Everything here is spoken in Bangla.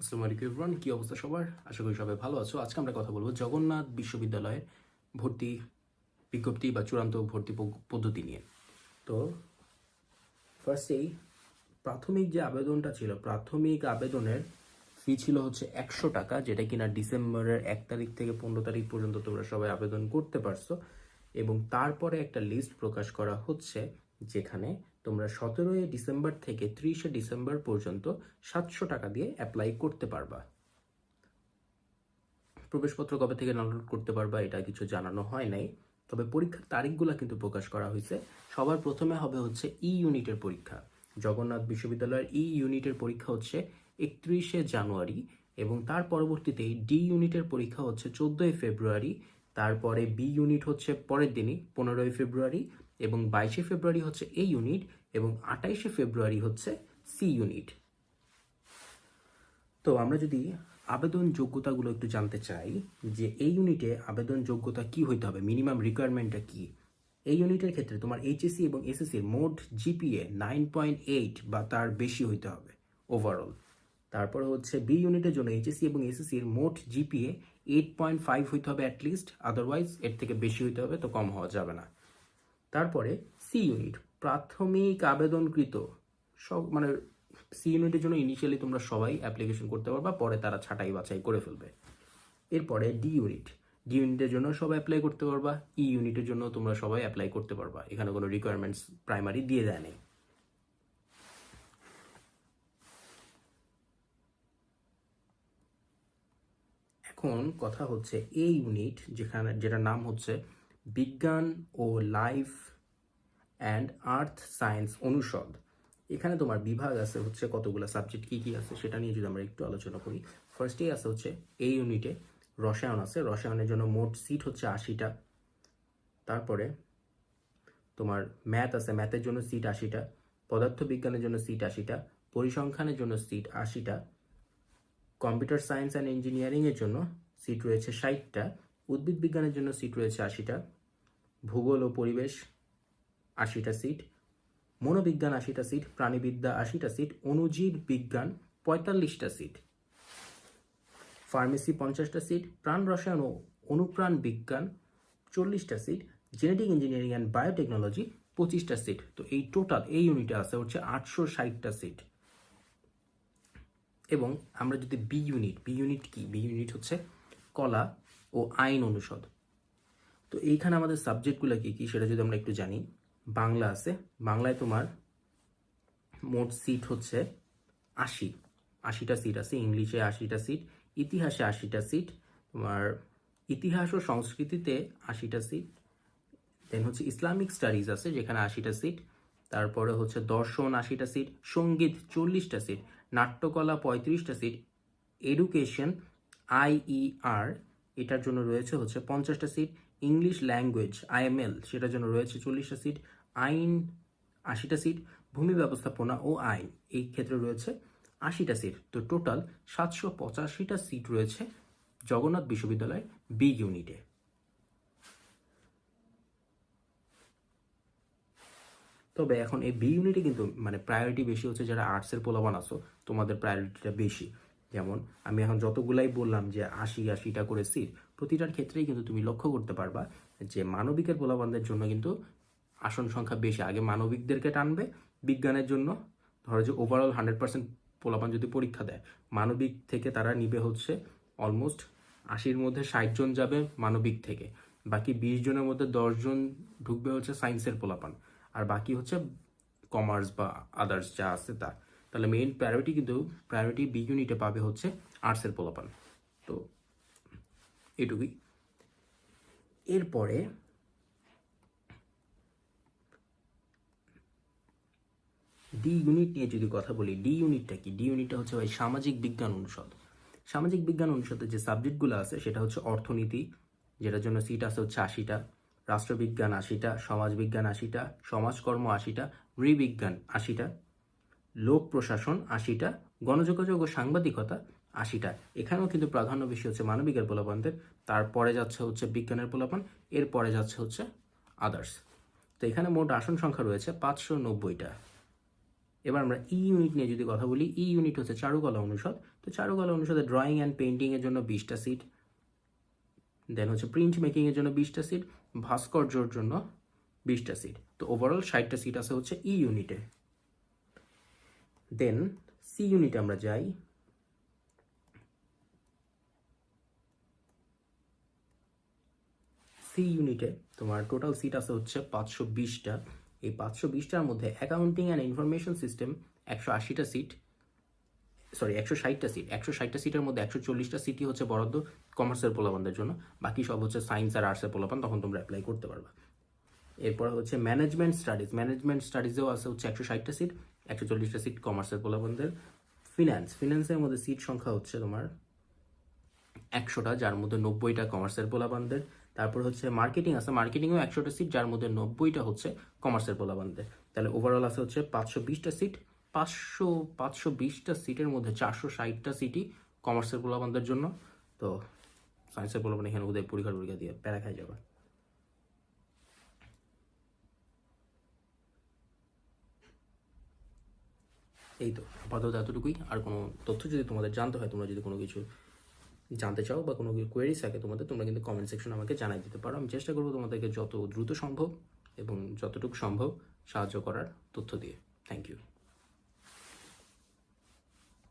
আসসালামু আলাইকুম ইমরান কি অবস্থা সবার? আশা করি সবাই ভালো আছো। আজকে আমরা কথা বলব জগন্নাথ বিশ্ববিদ্যালয়ের ভর্তি বিজ্ঞপ্তি বা চূড়ান্ত ভর্তি পদ্ধতি নিয়ে। তো ফার্স্টেই প্রাথমিক যে আবেদনটা ছিল, প্রাথমিক আবেদনের ফি ছিল হচ্ছে একশো টাকা, যেটা কিনা ডিসেম্বরের এক তারিখ থেকে পনেরো তারিখ পর্যন্ত তোমরা সবাই আবেদন করতে পারছ। এবং তারপরে একটা লিস্ট প্রকাশ করা হচ্ছে যেখানে তোমরা সতেরোই ডিসেম্বর থেকে ত্রিশে ডিসেম্বর পর্যন্ত সাতশো টাকা দিয়ে অ্যাপ্লাই করতে পারবা। প্রবেশপত্র কবে থেকে ডাউনলোড করতে পারবা এটা কিছু জানানো হয় নাই। তবে পরীক্ষার তারিখগুলো কিন্তু প্রকাশ করা হয়েছে। সবার প্রথমে হবে হচ্ছে ই ইউনিটের পরীক্ষা। জগন্নাথ বিশ্ববিদ্যালয়ের ই ইউনিটের পরীক্ষা হচ্ছে একত্রিশে জানুয়ারি এবং তার পরবর্তীতে ডি ইউনিটের পরীক্ষা হচ্ছে চোদ্দোই ফেব্রুয়ারি। তারপরে বি ইউনিট হচ্ছে পরের দিনই, পনেরোই ফেব্রুয়ারি। এবং বাইশে ফেব্রুয়ারি হচ্ছে এ ইউনিট এবং আঠাইশে ফেব্রুয়ারি হচ্ছে সি ইউনিট তো আমরা যদি আবেদন যোগ্যতাগুলো একটু জানতে চাই, যে এই ইউনিটে আবেদন যোগ্যতা কি হইতে হবে? মিনিমাম রিকোয়ারমেন্টটা কি? এই ইউনিটের ক্ষেত্রে তোমার এইচএসসি এবং এসএসসির মোট জিপিএ নাইন পয়েন্ট এইট বা তার বেশি হইতে হবে ওভারঅল তারপরে হচ্ছে বি ইউনিটের জন্য এইচএসসি এবং এসএসসির মোট জিপিএ এইট পয়েন্ট ফাইভ হইতে হবে অ্যাটলিস্ট আদারওয়াইজ এর থেকে বেশি হইতে হবে, তো কম হওয়া যাবে না। তারপরে সি ইউনিট প্রাথমিক আবেদনকৃত। সব মানে সি ইউনিটের জন্য ইনিশিয়ালি তোমরা সবাই অ্যাপ্লিকেশন করতে পারবা, পরে তারা ছাঁটাই বাছাই করে ফেলবে। এরপরে ডি ইউনিট ডি ইউনিটের জন্য সবাই অ্যাপ্লাই করতে পারবা ই ইউনিটের জন্য তোমরা সবাই অ্যাপ্লাই করতে পারবা। এখানে কোনো রিকোয়ারমেন্টস প্রাইমারি দিয়ে দেয় নেই। এখন কথা হচ্ছে এই ইউনিট যেখানে যেটার নাম হচ্ছে বিজ্ঞান ও লাইফ অ্যান্ড আর্থ সায়েন্স অনুষদ। এখানে তোমার বিভাগ আছে হচ্ছে কতগুলো সাবজেক্ট, কি কি আছে সেটা নিয়ে যদি আমরা একটু আলোচনা করি। ফার্স্টেই আছে হচ্ছে এই ইউনিটে রসায়ন আছে। রসায়নের জন্য মোট সিট হচ্ছে আশিটা। তারপরে তোমার ম্যাথ আছে ম্যাথের জন্য সিট আশিটা। পদার্থ বিজ্ঞানের জন্য সিট আশিটা। পরিসংখ্যানের জন্য সিট আশিটা। কম্পিউটার সায়েন্স অ্যান্ড ইঞ্জিনিয়ারিংয়ের জন্য সিট রয়েছে ষাটটা। উদ্ভিদ বিজ্ঞানের জন্য সিট রয়েছে আশিটা। ভূগোল ও পরিবেশ, আশিটা সিট মনোবিজ্ঞান আশিটা সিট প্রাণীবিদ্যা আশিটা সিট অণুজীব বিজ্ঞান পঁয়তাল্লিশটা সিট ফার্মেসি পঞ্চাশটা সিট প্রাণ রসায়ন ও অনুপ্রাণ বিজ্ঞান চল্লিশটা seat genetic engineering and biotechnology পঁচিশটা সিট তো এই টোটাল এই ইউনিটে আছে হচ্ছে আটশো ষাটটা সিট এবং আমরা যদি বি ইউনিট বি ইউনিট কি? বি ইউনিট হচ্ছে কলা ও আইন অনুষদ। তো এইখানে আমাদের সাবজেক্টগুলো কী কী সেটা যদি আমরা একটু জানি। বাংলা আছে। বাংলায় তোমার মোট সিট হচ্ছে আশি। আশিটা সিট আছে। ইংলিশে আশিটা সিট ইতিহাসে আশিটা সিট তোমার ইতিহাস ও সংস্কৃতিতে আশিটা সিট দেন হচ্ছে ইসলামিক স্টাডিজ আছে যেখানে আশিটা সিট তারপরে হচ্ছে দর্শন আশিটা সিট সংগীত চল্লিশটা সিট নাট্যকলা পঁয়ত্রিশটা সিট এডুকেশন আইইআর এটার জন্য রয়েছে হচ্ছে পঞ্চাশটা সিট ইংলিশ ল্যাঙ্গুয়েজ আইএমএল সেটার জন্য রয়েছে চল্লিশটা সিট আইন আশিটা সিট ভূমি ব্যবস্থাপনা ও আইন। এই ক্ষেত্রে রয়েছে আশিটা সিট তো টোটাল সাতশো পঁচাশিটা সিট রয়েছে জগন্নাথ বিশ্ববিদ্যালয়ের বি ইউনিটে তবে এখন এই বি ইউনিটে কিন্তু মানে প্রায়োরিটি বেশি হচ্ছে যারা আর্টসের পোলাবান আছো, তোমাদের প্রায়োরিটিটা বেশি। যেমন আমি এখন যতগুলাই বললাম যে আশি আশিটা করে সিট প্রতিটার ক্ষেত্রেই কিন্তু তুমি লক্ষ্য করতে পারবা যে মানবিকের পোলাবানদের জন্য কিন্তু আসন সংখ্যা বেশি। আগে মানবিকদেরকে টানবে, বিজ্ঞানের জন্য। ধরো যে ওভারঅল হান্ড্রেড পার্সেন্ট পোলাপান যদি পরীক্ষা দেয়, মানবিক থেকে তারা নিবে হচ্ছে অলমোস্ট আশির মধ্যে ষাট জন যাবে মানবিক থেকে। বাকি বিশ জনের মধ্যে দশ জন ঢুকবে হচ্ছে সায়েন্সের পোলাপান। আর বাকি হচ্ছে কমার্স বা আদার্স যা আছে তা। তাহলে মেইন প্রায়োরিটি কিন্তু প্রায়োরিটি বি ইউনিটে পাবে হচ্ছে আর্টসের পোলাপান। তো এটুকুই। এরপরে ডি ইউনিট নিয়ে যদি কথা বলি ডি ইউনিটটা কি? ডি ইউনিটটা হচ্ছে ভাই সামাজিক বিজ্ঞান অনুষদ। সামাজিক বিজ্ঞান অনুষদের যে সাবজেক্টগুলো আছে, সেটা হচ্ছে অর্থনীতি, যেটার জন্য সিট আছে হচ্ছে আশিটা, রাষ্ট্রবিজ্ঞান আশিটা, সমাজবিজ্ঞান আশিটা, সমাজকর্ম আশিটা, নৃবিজ্ঞান আশিটা, লোক প্রশাসন আশিটা, গণযোগাযোগ ও সাংবাদিকতা আশিটা। এখানেও কিন্তু প্রাধান্য বেশি হচ্ছে মানবিকের পোলাপানদের। তারপরে যাচ্ছে হচ্ছে বিজ্ঞানের পোলাপান, এরপরে যাচ্ছে হচ্ছে আদার্স তো এখানে মোট আসন সংখ্যা রয়েছে পাঁচশো নব্বইটা। এবার আমরা ই ইউনিট নিয়ে যদি কথা বলি ই ইউনিট হচ্ছে চারুকলা অনুষদ। তো চারুকলা অনুষদে ড্রয়িং অ্যান্ড পেন্টিংয়ের জন্য বিশটা সিট দেন হচ্ছে প্রিন্ট মেকিংয়ের জন্য বিশটা সিট ভাস্কর্যর জন্য বিশটা সিট তো ওভারঅল ষাটটা সিট আছে হচ্ছে ই ইউনিটে দেন সি ইউনিটে আমরা যাই। সি ইউনিটে তোমার টোটাল সিট আছে হচ্ছে পাঁচশো বিশটা। এই পাঁচশো বিশটার মধ্যে অ্যাকাউন্টিং অ্যান্ড ইনফরমেশন সিস্টেম একশো আশিটা সিট সরি একশো ষাটটা সিট একশো ষাটটা সিটের মধ্যে একশো চল্লিশটা সিটই হচ্ছে বরাদ্দ কমার্সের পোলাপানদের জন্য। বাকি সব হচ্ছে সায়েন্স আর আর্টসের পোলাপান, তখন তোমরা অ্যাপ্লাই করতে পারবা। এরপর হচ্ছে ম্যানেজমেন্ট স্টাডিজ ম্যানেজমেন্ট স্টাডিজেও আছে হচ্ছে একশো ষাটটা সিট একশো চল্লিশটা সিট কমার্সের পোলাপানদের। ফিনান্স ফিনান্সের মধ্যে সিট সংখ্যা হচ্ছে তোমার একশোটা, যার মধ্যে নব্বইটা কমার্সের পোলাপানদের। তারপর হচ্ছে মার্কেটিং আছে। মার্কেটিংও একশোটা সিট যার মধ্যে নব্বইটা হচ্ছে কমার্সের পোলাপানদের। তাহলে ওভারঅল আছে হচ্ছে পাঁচশো বিশটা সিট পাঁচশো পাঁচশো বিশটা সিটের মধ্যে চারশো ষাটটা সিটই কমার্সের পোলাপানদের জন্য। তো সায়েন্সের পোলাপান এখানে ওদের পরীক্ষা দিয়ে প্যারা খাই যাবে। এই তো, আপাতত এতটুকুই। আর কোনো তথ্য যদি তোমাদের জানতে হয়, তোমরা যদি কোনো কিছু জানতে চাও বা কোনো কোয়েরিজ থাকে তোমাদের, তোমরা কিন্তু কমেন্ট সেকশন আমাকে জানাই দিতে পারো। আমি চেষ্টা করব তোমাদেরকে যত দ্রুত সম্ভব এবং যতটুকু সম্ভব সাহায্য করার তথ্য দিয়ে। Thank you